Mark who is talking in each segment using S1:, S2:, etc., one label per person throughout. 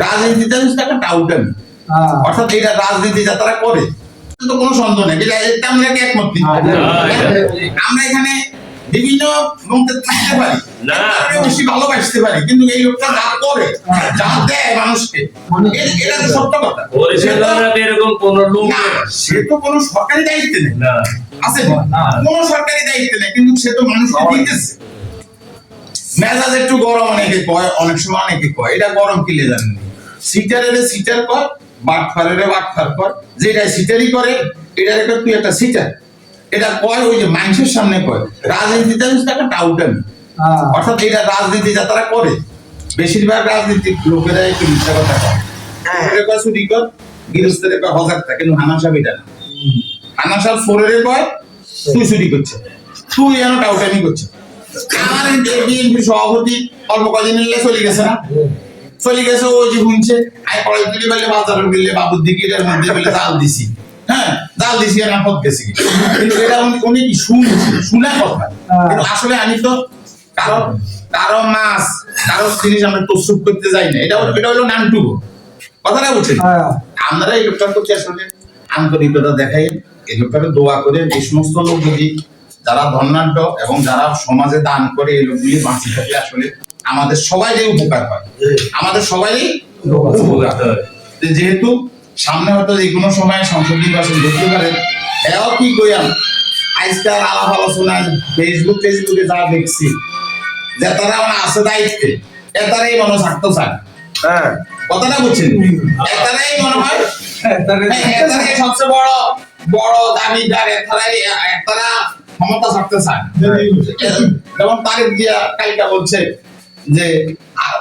S1: রাজনীতিতে একটা টাউটামি
S2: হ্যাঁ।
S1: অর্থাৎ এটা রাজনীতি যা তারা করে। তো কোনো সন্দেহ নেই এটা আমরা কি একমত আমরা এখানে বিভিন্ন মন্ত্রে থাকতে পারি বেশি ভালোবাসতে পারি কিন্তু এই লোকটা যা করে যা দেয় মানুষকে এটা তো সত্য কথা।
S3: এরকম কোন লোক
S1: সে তো কোনো সরকারি দায়িত্বে নেই। আছে কোন সরকারি দায়িত্ব নেই কিন্তু সে তো মানুষকে দিতেছে। মেজাজ একটু গরম অনেকে কয় অনেক সময় অনেকে কয় এটা গরম কিলে জানেন? সিটারের সিটার কর বাটফারের বাটফার কর। যেটা সিটারই করে এটা একটা তুই একটা সিটার এটা কয় ওই যে মানুষের সামনে কয় রাজনীতিতে একটা টাউটামি
S2: হ্যাঁ।
S1: অর্থাৎ এটা রাজনীতি যা তারা করে বেশিরভাগ রাজনীতিক লোকেরা একটু মিথ্যা কথা কয় ফোরের কয় চুরি কর। গৃহস্থের কয় হজারটা কিন্তু হানা সাহেব এটা না। হানা সাহেব ফোরের কয় তুই চুরি করছে তুই যেন টাউটামি করছে আমার বিএনপি সভাপতি অল্প কদিন এলে চলে গেছে না? চলে গেছে ওই যে শুনছে আই পড়াই তুলি বলে বাজারে গেলে বাবুর দিকে এটার মধ্যে বলে জাল দিছি। হ্যাঁ জাল দিছি আর আপদ গেছি কিন্তু এটা উনি কি শুনছে? শোনা কথা। কিন্তু আসলে আমি তো কারও কারও মাছ কারও জিনিস আমরা প্রস্তুত করতে যাই না। এটা হলো- এটা হলো নানটুকু কথাটা বুঝছেন?
S2: হ্যাঁ।
S1: আমরা এই লোকটার প্রতি আসলে আন্তরিকতা দেখাই এই লোকটাকে দোয়া করে এই সমস্ত লোক যদি যারা ধর্নাঢ্য এবং যারা সমাজে দান করে এই লোকগুলি বাঁচিয়ে থাকে আসলে আমাদের সবাইরই উপকার হয়। আমাদের সবারই উপকার হয়। যেহেতু সামনে হয়তো যে কোনো সময় সংসদ নির্বাচন ঘটতে পারে এও কি কইয়াম? আজকাল আলাপ আলোচনায় ফেসবুক ফেসবুকে যা দেখছি যে তারা মানে আছে দায়িত্বে এতারাই মনে থাকতো চায়
S4: হ্যাঁ।
S1: কথাটা বুঝছেন? এতারাই মনে হয় হ্যাঁ, এতারাই সবচেয়ে বড় বড় দাবিদার এতারাই এতারা ক্ষমতা থাকতে চায় যেমন তারেক দিয়া কালকা বলছে যে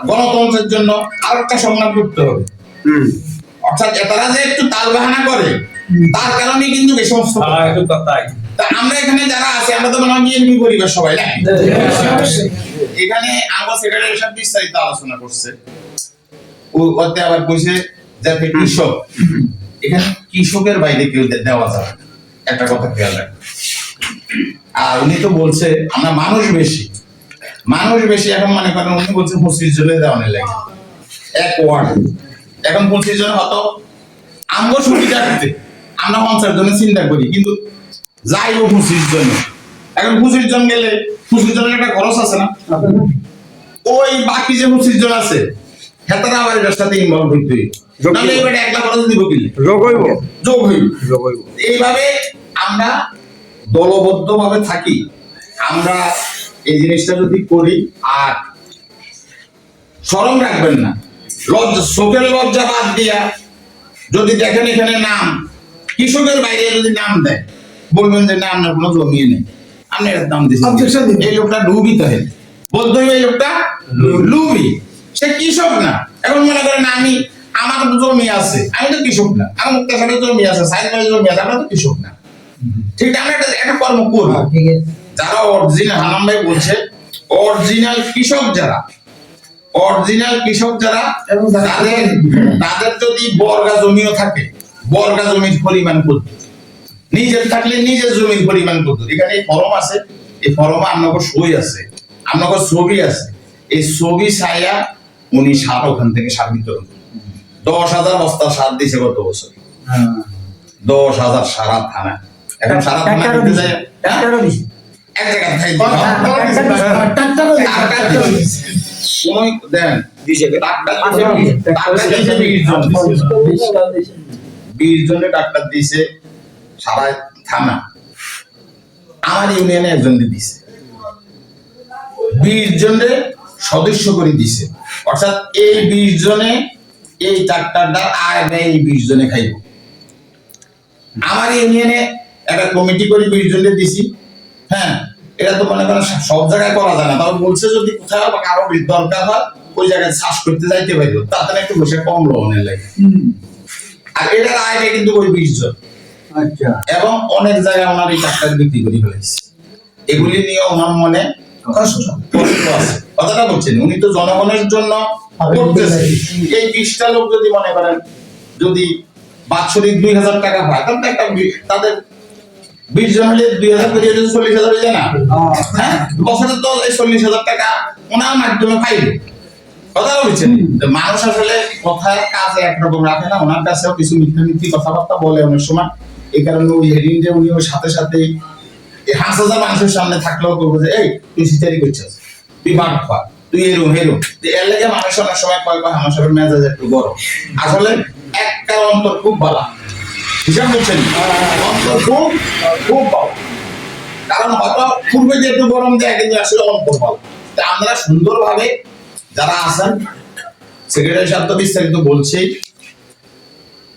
S1: গণতন্ত্রের জন্য আরেকটা সংগ্রাম করতে হবে। অর্থাৎ এতারা যে একটু তাল বাহানা করে তার কারণে কিন্তু এই সমস্ত তা আমরা এখানে যারা আছি আমরা তো মনে হয় বিএনপি পরিবার সবাই না? এখানে আমরা সেক্রেটারি সাহেব বিস্তারিত আলোচনা করছে। ও ওতে আবার কইছে যাতে কৃষক। এখানে কৃষকের বাইরে কেউ দেওয়া যাবে একটা কথা খেয়াল রাখ আর উনি তো বলছে আমরা মানুষ বেশি। মানুষ বেশি এখন মনে করেন উনি বলছে পঁচিশ জনের দেওয়ানের লাগে। এক ওয়ার্ড। এখন পঁচিশ জন হতো আমগো সুবিধা করতে আমরা পঞ্চাশ জনের চিন্তা করি কিন্তু যাই ও পঁচিশ জন। এখন পঁচিশ জন গেলে পঁচিশ জনের একটা খরচ আছে না? ওই বাকি যে পঁচিশ জন আছে হেতারা আবার এটার সাথে ইনভলভ হইতে নাহলে এবার একলা খরচ দিব কিলে
S4: যোগ হইব?
S1: যোগ হইব।
S4: যোগ হইব।
S1: এইভাবে আমরা দলবদ্ধ ভাবে থাকি। আমরা এই জিনিসটা যদি করি আর স্মরণ রাখবেন না। লজ্জা চোখের লজ্জা বাদ দিয়া যদি দেখেন এখানে নাম কৃষকের বাইরে যদি নাম দেয় বলবেন যে না আপনার কোনো জমি নেই। আপনি এর দাম দিচ্ছেন এই লোকটা তো বলতে হবে এই লোকটা লুবি। সে কৃষক না। এখন মনে করেন আমি আমার জমি আছে আমি তো কৃষক না। আমার মুক্তার সাথে জমি আছে সাইড জমি আছে আমরা তো কৃষক না। ঠিক আমরা একটা কর্ম করব।
S2: আছে।
S1: যারা অরিজিনাল হানাম ভাই বলছে অরিজিনাল কৃষক যারা অরিজিনাল কৃষক যারা তাদের তাদের যদি বর্গা জমিও থাকে বর্গা জমির পরিমাণ কত? নিজের থাকলে নিজের জমির পরিমাণ কত? এখানে এই ফরম আছে এই ফরমে আপনাকে সই আছে আপনাকে ছবি আছে। এই ছবি ছায়া উনি সার ওখান থেকে সার বিতরণ। দশ হাজার বস্তা সার দিছে গত বছর।
S2: হ্যাঁ।
S1: দশ হাজার সারা থানা। এখন সারা থানা এক জায়গায় দেন বিশ জন ডাক্তার দিছে। সারা থানা। আমার ইউনিয়নে একজন দিছে। বিশ জনে সদস্য করে দিছে। অর্থাৎ এই বিশ জনে এই ডাক্তারটা আর এই বিশ জনে খাইব। আমার ইউনিয়নে একটা কমিটি করে বিশ জনে দিছি। হ্যাঁ এটা তো মনে করেন সব জায়গায় করা যায় না। তবে বলছে যদি কোথাও বা কারও দরকার হয় ওই জায়গায় চাষ করতে যাইতে পারব। তাতে একটু বসে কম লোনের লাগে। আর এটার আয়টা কিন্তু ওই বিশ জন।
S2: আচ্ছা।
S1: এবং অনেক জায়গায় ওনার এই বিক্রি করে ফেলেছে। এগুলি নিয়ে ওনার মনে কষ্ট কষ্ট আছে। কথাটা বলছেন উনি তো জনগণের জন্য করতেছে। এই বিশটা লোক যদি মনে করেন যদি বাৎসরিক দুই হাজার টাকা হয় তাহলে একটা তাদের বিশ জন হলে দুই হাজার করে চল্লিশ হাজার হয়ে যায় না?
S2: হ্যাঁ।
S1: বছরে তো এই চল্লিশ হাজার টাকা ওনার মাধ্যমে পাইবে। কথা বলছেন? মানুষ আসলে কাজে একরকম রাখে না ওনার কাছেও কিছু মিথ্যা মিথ্যি কথাবার্তা বলে অনেক সময়। এই কারণে ওই উনি ওর সাথে সাথে এই হাঁস হাজার মানুষের সামনে থাকলেও করব যে এই তুই সিটারি করছিস তুই বাট খা তুই এরম তো এর লেগে মানুষ অনেক সময় কয় আমার মেজাজ একটু গরম। আসলে একটা অন্তর খুব ভালো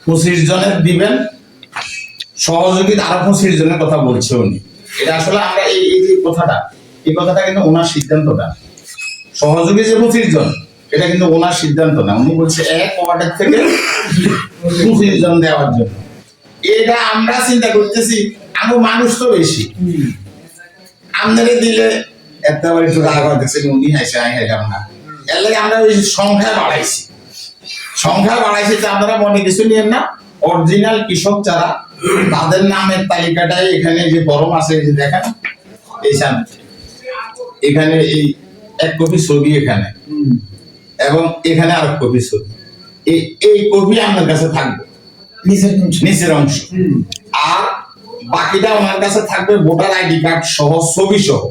S1: পঁচিশ জনের সহযোগী আরও পঁচিশ জনের কথা বলছে উনি। এটা আসলে আমরা এই এই যে কথাটা, এই কথাটা কিন্তু ওনার সিদ্ধান্তটা। সহযোগী যে পঁচিশ জন, এটা কিন্তু ওনার সিদ্ধান্ত না উনি বলছে এক ওয়ার্ডের থেকে পঁচিশ জন দেওয়ার জন্য। এটা আমরা চিন্তা করতেছি আমার মানুষ তো বেশি। আমদানি দিলে একেবারে একটু রাগ দেখছেন উনি হাসে আমি না। এর লাগে আমরা ওই সংখ্যা বাড়াইছি। সংখ্যা বাড়াইছি যে আপনারা মনে কিছু নিয়েন না অরিজিনাল কৃষক যারা তাদের নামের তালিকাটাই এখানে যে গরম আছে যে দেখেন এই সামনে। এখানে এই এক কপি ছবি এখানে। এবং এখানে আর কপি ছবি। এই এই কপি আপনার কাছে থাকবে।
S2: নিচের অংশ।
S1: আর বাকিটা ওনার কাছে থাকবে ভোটার আইডি কার্ড সহ ছবি সহ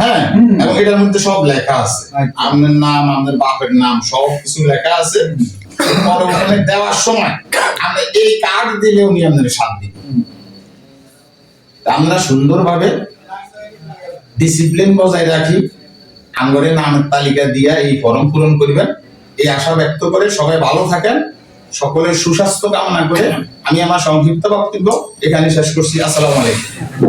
S1: হ্যাঁ এবং এটার মধ্যে সব লেখা আছে।
S2: আচ্ছা।
S1: আপনার নাম আপনার বাপের নাম সব কিছু লেখা আছে। দেওয়ার সময় আপনি এই কার্ড দিলে উনি আপনার সাথ দিবেন আমরা সুন্দরভাবে ডিসিপ্লিন বজায় রাখি। আঙ্গরের নামের তালিকা দিয়া এই ফর্ম পূরণ করবেন। এই আশা ব্যক্ত করে সবাই ভালো থাকেন। সকলের সুস্বাস্থ্য কামনা করে আমি আমার সংক্ষিপ্ত বক্তব্য এখানে শেষ করছি। আসসালামু আলাইকুম।